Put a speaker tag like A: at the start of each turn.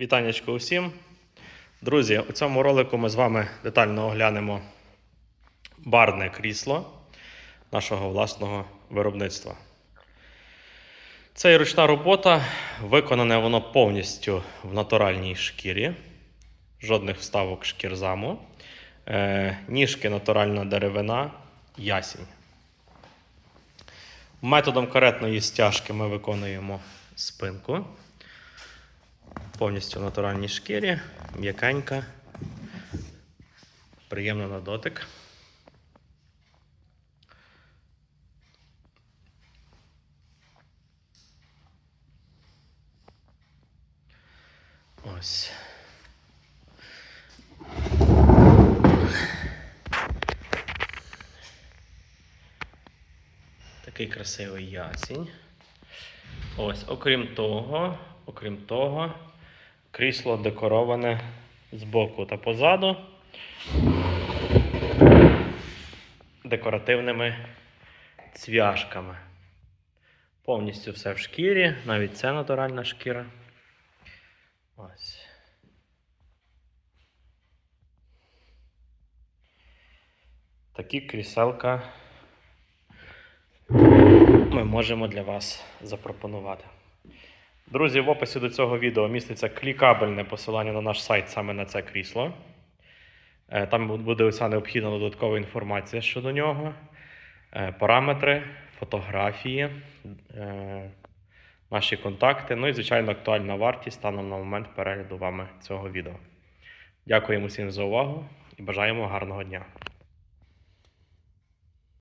A: Вітанечко усім. Друзі, у цьому ролику ми з вами детально оглянемо барне крісло нашого власного виробництва. Це ручна робота, виконане воно повністю в натуральній шкірі, жодних вставок шкірзаму, е, ніжки натуральна деревина, ясінь. Методом каретної стяжки ми виконуємо спинку. Повністю в натуральній шкірі, м'якенька, приємна на дотик. Ось. Такий красивий ясінь. Ось, окрім того, окрім того, крісло декороване з боку та позаду декоративними цвяшками. Повністю все в шкірі, навіть це натуральна шкіра. Ось. Такі кріселка ми можемо для вас запропонувати. Друзі, в описі до цього відео міститься клікабельне посилання на наш сайт саме на це крісло. Е, Там буде уся необхідна додаткова інформація щодо нього, е, параметри, фотографії, е, наші контакти, ну і, звичайно, актуальна вартість станом на момент перегляду вами цього відео. Дякуємо всім за увагу і бажаємо гарного дня!